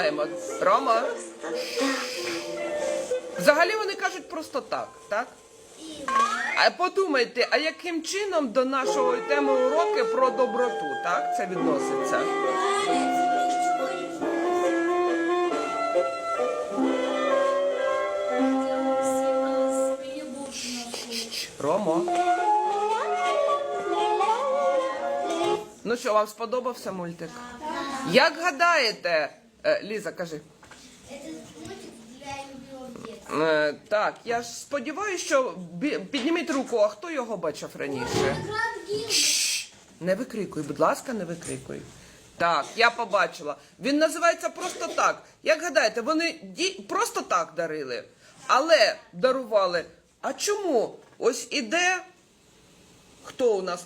подумаємо. Рома. Взагалі вони кажуть просто так, так? А подумайте, а яким чином до нашого теми уроки про доброту, так? Це відноситься? Ромо. Ну що, вам сподобався мультик? Як гадаєте, е, Ліза, кажи. Е, так, я ж сподіваюся, що бі- підніміть руку, а хто його бачив раніше? Шш, Не викрикуй, будь ласка, не викрикуй. Так, я побачила. Він називається просто так. Як гадаєте, вони ді... просто так дарили, але дарували. А чому? Ось іде. Хто у нас